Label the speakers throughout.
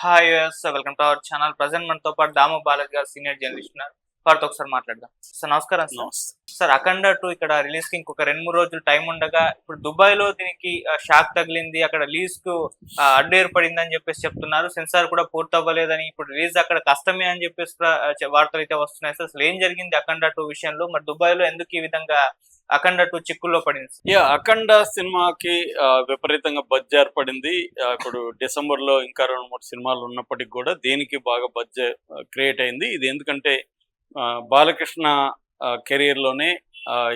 Speaker 1: Hi welcome to our channel present మనతో పాటు దాము బాలాజీ గారు సీనియర్ జర్నలిస్ట్ ఉన్నారు. వారితో ఒకసారి మాట్లాడదాం. సార్ నమస్కారం సార్. సార్ అఖండ టూ ఇక్కడ రిలీజ్కి ఇంకొక రెండు మూడు రోజులు టైం ఉండగా ఇప్పుడు దుబాయ్లో దీనికి షాక్ తగిలింది అక్కడ రిలీజ్కు అడ్డు ఏర్పడింది అని చెప్పేసి చెప్తున్నారు. సెన్సార్ కూడా పూర్తి అవ్వలేదని ఇప్పుడు రిలీజ్ అక్కడ కష్టమే అని చెప్పేసి వార్తలు అయితే వస్తున్నాయి. సార్ అసలు ఏం జరిగింది అఖండ టూ విషయంలో? మరి దుబాయ్లో ఎందుకు ఈ విధంగా అఖండ టూ చిక్కుల్లో పడింది.
Speaker 2: యా అఖండ సినిమాకి విపరీతంగా బజ్ ఏర్పడింది. ఇప్పుడు డిసెంబర్లో ఇంకా రెండు మూడు సినిమాలు ఉన్నప్పటికీ కూడా దేనికి బాగా బజ్జ క్రియేట్ అయింది. ఇది ఎందుకంటే ఆ, బాలకృష్ణ కెరీర్లోనే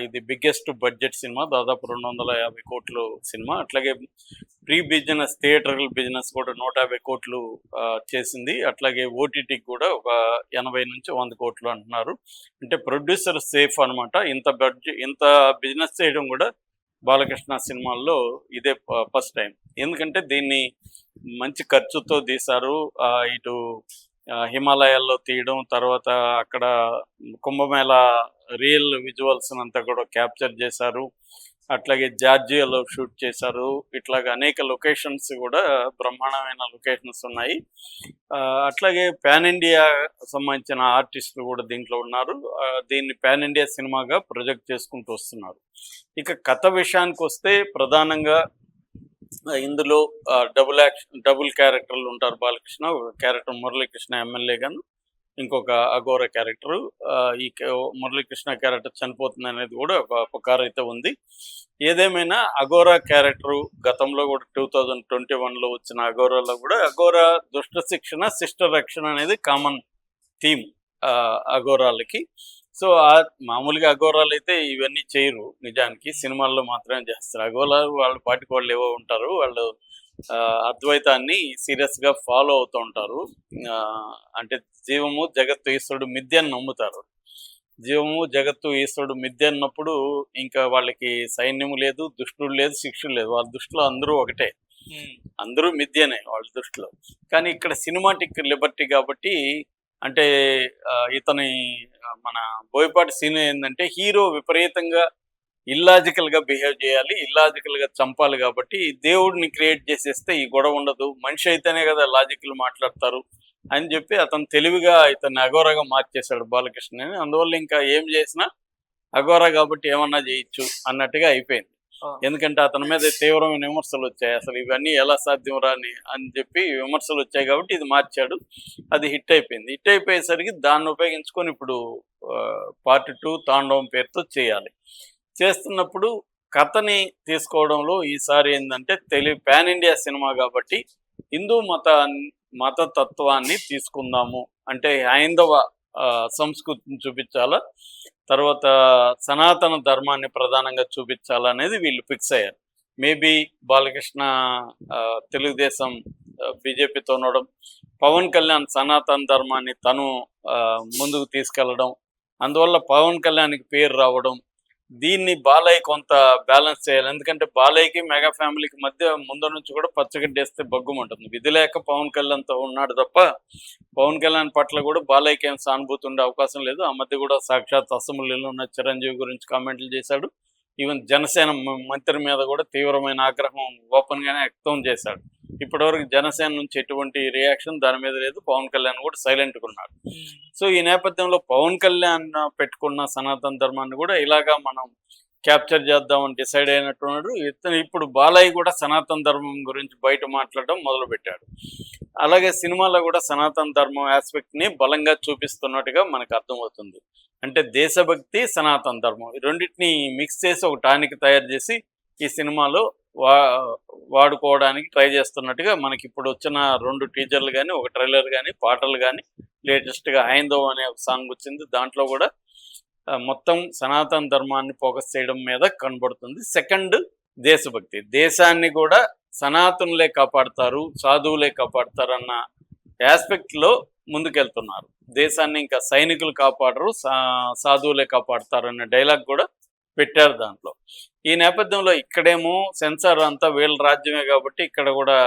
Speaker 2: ఇది బిగ్గెస్ట్ బడ్జెట్ సినిమా దాదాపు రెండు వందల యాభై కోట్లు సినిమా అట్లాగే ప్రీ బిజినెస్ థియేటర్ బిజినెస్ కూడా నూట యాభై కోట్లు చేసింది. అట్లాగే ఓటీటీకి కూడా ఒక ఎనభై నుంచి వంద కోట్లు అంటున్నారు. అంటే ప్రొడ్యూసర్ సేఫ్ అన్నమాట. ఇంత బడ్జెట్ ఇంత బిజినెస్ చేయడం కూడా బాలకృష్ణ సినిమాల్లో ఇదే ఫస్ట్ టైం ఎందుకంటే దీన్ని మంచి ఖర్చుతో తీశారు. ఇటు హిమాలయాల్లో తీయడం తర్వాత అక్కడ కుంభమేళ రియల్ విజువల్స్ అంతా కూడా క్యాప్చర్ చేశారు. అట్లాగే జార్జియాలో షూట్ చేశారు. ఇట్లాగ అనేక లొకేషన్స్ కూడా బ్రహ్మాండమైన లొకేషన్స్ ఉన్నాయి. ఆ, అట్లాగే పాన్ ఇండియా సంబంధించిన ఆర్టిస్టులు కూడా దీంట్లో ఉన్నారు. దీన్ని పాన్ ఇండియా సినిమాగా ప్రొజెక్ట్ చేసుకుంటూ వస్తున్నారు. ఇక కథ విషయానికి వస్తే ప్రధానంగా ఇందులో డబుల్ యాక్షన్ డబుల్ క్యారెక్టర్లు ఉంటారు బాలకృష్ణ ఒక క్యారెక్టర్ మురళీకృష్ణ ఎమ్మెల్యే గాను ఇంకొక అఘోర క్యారెక్టర్ ఈ మురళీకృష్ణ క్యారెక్టర్ చనిపోతుంది అనేది కూడా ఒక పుకారు అయితే ఉంది. ఏదేమైనా అఘోర క్యారెక్టర్ గతంలో కూడా టూ థౌజండ్ ట్వంటీ వన్లో వచ్చిన అఘోరాలో కూడా అఘోర దుష్ట శిక్షణ శిష్ట రక్షణ అనేది కామన్ థీమ్ అఘోరాలకి. సో ఆ మామూలుగా అఘోరాలు అయితే ఇవన్నీ చేయరు నిజానికి. సినిమాల్లో మాత్రమే చేస్తారు. అఘోరాలు వాళ్ళ పాటికి వాళ్ళు ఏవో ఉంటారు. వాళ్ళు అద్వైతాన్ని సీరియస్గా ఫాలో అవుతూ ఉంటారు. అంటే జీవము జగత్తు ఈశ్వరుడు మిథ్య అని నమ్ముతారు. జీవము జగత్తు ఈశ్వరుడు మిథ్య అన్నప్పుడు ఇంకా వాళ్ళకి సైన్యము లేదు దుష్టుడు లేదు శిక్షుడు లేదు. వాళ్ళ దృష్టిలో అందరూ ఒకటే. అందరూ మిథ్యనే వాళ్ళ దృష్టిలో. కానీ ఇక్కడ సినిమాటిక్ లిబర్టీ కాబట్టి అంటే ఇతని మన బోయపాటి సీన్ ఏంటంటే హీరో విపరీతంగా ఇల్లాజికల్గా బిహేవ్ చేయాలి ఇల్లాజికల్గా చంపాలి కాబట్టి దేవుడిని క్రియేట్ చేసేస్తే ఈ గొడవ ఉండదు మనిషి అయితేనే కదా లాజికల్ మాట్లాడతారు అని చెప్పి అతను తెలివిగా ఇతన్ని అఘోరగా మార్చేశాడు బాలకృష్ణని. అందువల్ల ఇంకా ఏం చేసినా అఘోర కాబట్టి ఏమన్నా చేయొచ్చు అన్నట్టుగా అయిపోయింది. ఎందుకంటే అతని మీద తీవ్రమైన విమర్శలు వచ్చాయి. అసలు ఇవన్నీ ఎలా సాధ్యం రాని అని చెప్పి విమర్శలు వచ్చాయి కాబట్టి ఇది మార్చాడు. అది హిట్ అయిపోయింది. హిట్ అయిపోయేసరికి దాన్ని ఉపయోగించుకొని ఇప్పుడు పార్ట్ టూ తాండవం పేరుతో చేయాలి. చేస్తున్నప్పుడు కథని తీసుకోవడంలో ఈసారి ఏంటంటే తెలివి పాన్ ఇండియా సినిమా కాబట్టి హిందూ మత మత తత్వాన్ని తీసుకుందాము. అంటే హైందవ సంస్కృతిని చూపించాలా? తర్వాత సనాతన ధర్మాన్ని ప్రధానంగా చూపించాలా అనేది వీళ్ళు ఫిక్స్ అయ్యారు. మేబీ బాలకృష్ణ తెలుగుదేశం బీజేపీతో ఉండడం పవన్ కళ్యాణ్ సనాతన ధర్మాన్ని తను ఆ, ముందుకు తీసుకెళ్ళడం అందువల్ల పవన్ కళ్యాణ్కి పేరు రావడం దీన్ని బాలయ్య కొంత బ్యాలెన్స్ చేయాలి. ఎందుకంటే బాలయ్యకి మెగా ఫ్యామిలీకి మధ్య ముందు నుంచి కూడా పచ్చగడ్డేస్తే బగ్గుమంటుంది విధి లేక పవన్ కళ్యాణ్తో ఉన్నాడు తప్ప పవన్ కళ్యాణ్ పట్ల కూడా బాలయ్యకి ఏం సానుభూతి ఉండే అవకాశం లేదు. ఆ మధ్య కూడా సాక్షాత్ అసెంబ్లీలో ఉన్న చిరంజీవి గురించి కామెంట్లు చేశాడు. ఈవెన్ జనసేన మ- మంత్రి మీద కూడా తీవ్రమైన ఆగ్రహం ఓపెన్ గానే వ్యక్తం చేశాడు. ఇప్పటివరకు జనసేన నుంచి ఎటువంటి రియాక్షన్ దాని మీద లేదు. పవన్ కళ్యాణ్ కూడా సైలెంట్గా ఉన్నాడు. సో ఈ నేపథ్యంలో పవన్ కళ్యాణ్ పెట్టుకున్న సనాతన ధర్మాన్ని కూడా ఇలాగా మనం క్యాప్చర్ చేద్దామని డిసైడ్ అయినట్టున్నాడు ఇతను ఇప్పుడు బాలయ్య కూడా సనాతన ధర్మం గురించి బయట మాట్లాడడం మొదలు పెట్టాడు అలాగే సినిమాలో కూడా సనాతన ధర్మం ఆస్పెక్ట్ని బలంగా చూపిస్తున్నట్టుగా మనకు అర్థమవుతుంది. అంటే దేశభక్తి సనాతన ధర్మం ఈ రెండింటిని మిక్స్ చేసి ఒక టానిక్ తయారు చేసి ఈ సినిమాలో వా వాడుకోవడానికి ట్రై చేస్తున్నట్టుగా మనకి ఇప్పుడు వచ్చిన రెండు టీజర్లు కానీ ఒక ట్రైలర్ కానీ పాటలు కానీ లేటెస్ట్గా హైందవ్ అనే ఒక సాంగ్ వచ్చింది. దాంట్లో కూడా మొత్తం సనాతన ధర్మాన్ని ఫోకస్ చేయడం మీద కనబడుతుంది. సెకండ్ దేశభక్తి. దేశాన్ని కూడా సనాతనులే కాపాడతారు సాధువులే కాపాడుతారు అన్న ఆస్పెక్ట్లో ముందుకెళ్తున్నారు. దేశాన్ని ఇంకా సైనికులు కాపాడరు సా- సాధువులే కాపాడతారు అన్న డైలాగ్ కూడా పెట్టారు దాంట్లో. ఈ నేపథ్యంలో ఇక్కడేమో సెన్సార్ అంతా వీళ్ళ రాజ్యమే కాబట్టి ఇక్కడ కూడా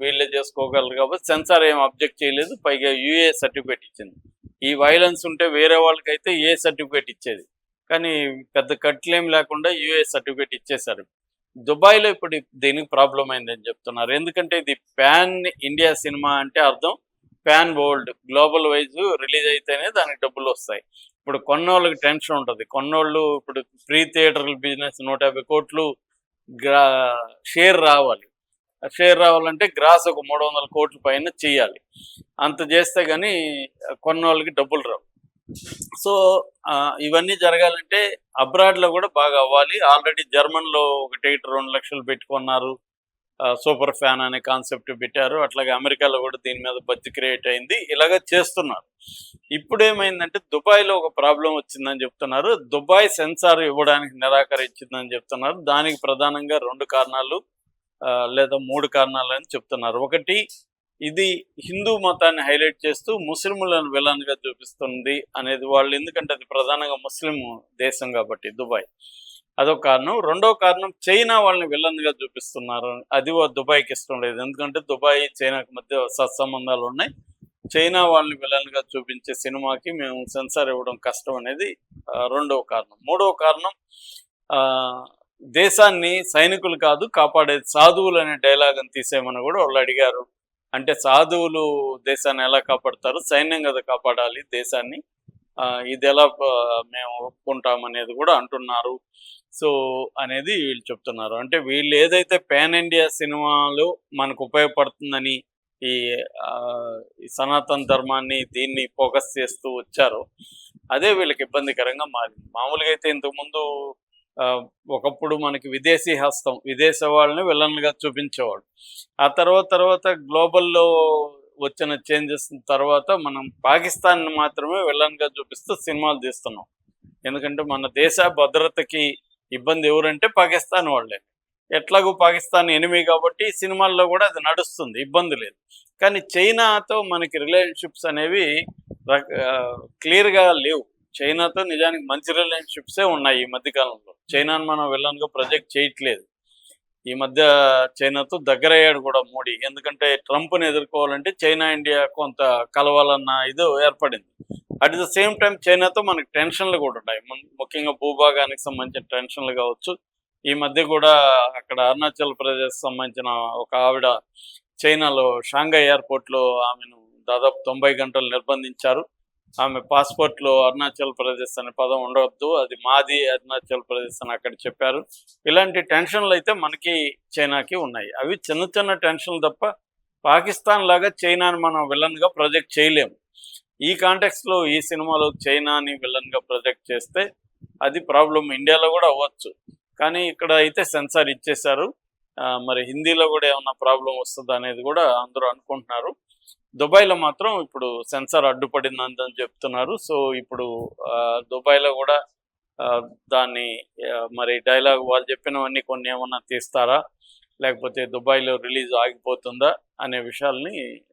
Speaker 2: వీళ్ళే చేసుకోగలరు కాబట్టి సెన్సార్ ఏం అబ్జెక్ట్ చేయలేదు. పైగా యుఏ సర్టిఫికేట్ ఇచ్చింది. ఈ వైలెన్స్ ఉంటే వేరే వాళ్ళకైతే ఏ సర్టిఫికేట్ ఇచ్చేది? కానీ పెద్ద కట్లేం లేకుండా యుఏ సర్టిఫికేట్ ఇచ్చేశారు. దుబాయ్లో ఇప్పుడు దీనికి ప్రాబ్లం అయిందని చెప్తున్నారు. ఎందుకంటే ఇది ప్యాన్ ఇండియా సినిమా అంటే అర్థం. Pan world global wise release అయితేనే దానికి డబ్బులు వస్తాయి. ఇప్పుడు కొన్నోళ్ళకి టెన్షన్ ఉంటుంది. కొన్నోళ్ళు ఇప్పుడు ఫ్రీ థియేటర్ బిజినెస్ నూట యాభై కోట్లు గ్రా షేర్ రావాలి. ఆ షేర్ రావాలంటే గ్రాస్ ఒక మూడు వందల కోట్ల పైన చేయాలి అంత చేస్తే కానీ కొన్నోళ్ళకి డబ్బులు రావు. సో ఇవన్నీ జరగాలంటే అబ్రాడ్లో కూడా బాగా అవ్వాలి. ఆల్రెడీ జర్మన్లో ఒక టికెట్ రెండు లక్షలు పెట్టుకున్నారు. సూపర్ ఫ్యాన్ అనే కాన్సెప్ట్ పెట్టారు. అట్లాగే అమెరికాలో కూడా దీని మీద బజ్జి క్రియేట్ అయింది. ఇలాగ చేస్తున్నారు. ఇప్పుడు ఏమైందంటే దుబాయ్లో ఒక ప్రాబ్లం వచ్చిందని చెప్తున్నారు. దుబాయ్ సెన్సార్ ఇవ్వడానికి నిరాకరించిందని చెప్తున్నారు. దానికి ప్రధానంగా రెండు కారణాలు ఆ, లేదా మూడు కారణాలు అని చెప్తున్నారు. ఒకటి ఇది హిందూ మతాన్ని హైలైట్ చేస్తూ ముస్లింలను విలన్గా చూపిస్తుంది అనేది వాళ్ళు. ఎందుకంటే అది ప్రధానంగా ముస్లిం దేశం కాబట్టి దుబాయ్. అదొక కారణం. రెండో కారణం చైనా వాళ్ళని విలన్గా చూపిస్తున్నారు. అది దుబాయ్కి ఇష్టం లేదు. ఎందుకంటే దుబాయ్ చైనాకి మధ్య సత్సంబంధాలు ఉన్నాయి. చైనా వాళ్ళని విలన్గా చూపించే సినిమాకి మేము సెన్సార్ ఇవ్వడం కష్టం అనేది రెండవ కారణం. మూడవ కారణం ఆ, దేశాన్ని సైనికులు కాదు కాపాడేది సాధువులు అనే డైలాగ్ అని తీసేయమని కూడా వాళ్ళు అడిగారు. అంటే సాధువులు దేశాన్ని ఎలా కాపాడతారు? సైన్యం కదా కాపాడాలి దేశాన్ని. ఆ, ఇది ఎలా మేము ఒప్పుకుంటాం అనేది కూడా అంటున్నారు. సో అనేది వీళ్ళు చెప్తున్నారు. అంటే వీళ్ళు ఏదైతే పాన్ ఇండియా సినిమాలు మనకు ఉపయోగపడుతుందని ఈ సనాతన ధర్మాన్ని దీన్ని ఫోకస్ చేస్తూ వచ్చారో అదే వీళ్ళకి ఇబ్బందికరంగా మారింది. మామూలుగా అయితే ఇంతకుముందు ఒకప్పుడు మనకి విదేశీ హస్తం విదేశ వాళ్ళని విలన్లుగా చూపించేవాడు ఆ తర్వాత తర్వాత గ్లోబల్లో వచ్చిన చేంజెస్ తర్వాత మనం పాకిస్తాన్ మాత్రమే విలన్గా చూపిస్తూ సినిమాలు తీస్తున్నాం. ఎందుకంటే మన దేశ భద్రతకి ఇబ్బంది ఎవరంటే పాకిస్తాన్ వాళ్ళే. ఎట్లాగూ పాకిస్తాన్ ఎనిమి కాబట్టి సినిమాల్లో కూడా అది నడుస్తుంది ఇబ్బంది లేదు. కానీ చైనాతో మనకి రిలేషన్షిప్స్ అనేవి క్లియర్గా లేవు. చైనాతో నిజానికి మంచి రిలేషన్షిప్సే ఉన్నాయి ఈ మధ్యకాలంలో. చైనాను మనం విలన్గా ప్రొజెక్ట్ చేయట్లేదు. ఈ మధ్య చైనాతో దగ్గరయ్యాడు కూడా మోడీ. ఎందుకంటే ట్రంప్ని ఎదుర్కోవాలంటే చైనా ఇండియా కొంత కలవాలన్న ఇది ఏర్పడింది. అట్ ద సేమ్ టైం చైనాతో మనకి టెన్షన్లు కూడా ఉంటాయి. ముఖ్యంగా భూభాగానికి సంబంధించిన టెన్షన్లు కావచ్చు. ఈ మధ్య కూడా అక్కడ అరుణాచల్ ప్రదేశ్ సంబంధించిన ఒక ఆవిడ చైనాలో షాంఘై ఎయిర్పోర్ట్లో ఆమెను దాదాపు తొంభై గంటలు నిర్బంధించారు. ఆమె పాస్పోర్ట్లో అరుణాచల్ ప్రదేశ్ అనే పదం ఉండవద్దు. అది మాది అరుణాచల్ ప్రదేశ్ అని అక్కడ చెప్పారు. ఇలాంటి టెన్షన్లు అయితే మనకి చైనాకి ఉన్నాయి. అవి చిన్న చిన్న టెన్షన్లు తప్ప పాకిస్తాన్ లాగా చైనాని మనం విలన్గా ప్రొజెక్ట్ చేయలేము. ఈ కాంటెక్స్లో ఈ సినిమాలో చైనాని విలన్గా ప్రొజెక్ట్ చేస్తే అది ప్రాబ్లం ఇండియాలో కూడా అవ్వచ్చు. కానీ ఇక్కడ అయితే సెన్సార్ ఇచ్చేశారు. ఆ, మరి హిందీలో కూడా ఏమన్నా ప్రాబ్లం వస్తుందా అనేది కూడా అందరూ అనుకుంటున్నారు. దుబాయ్లో మాత్రం ఇప్పుడు సెన్సార్ అడ్డుపడిందని చెప్తున్నారు. సో ఇప్పుడు ఆ, దుబాయ్లో కూడా దాన్ని మరి డైలాగ్ వాళ్ళు చెప్పినవన్నీ కొన్ని ఏమన్నా తీస్తారా? లేకపోతే దుబాయ్లో రిలీజ్ ఆగిపోతుందా? అనే విషయాల్ని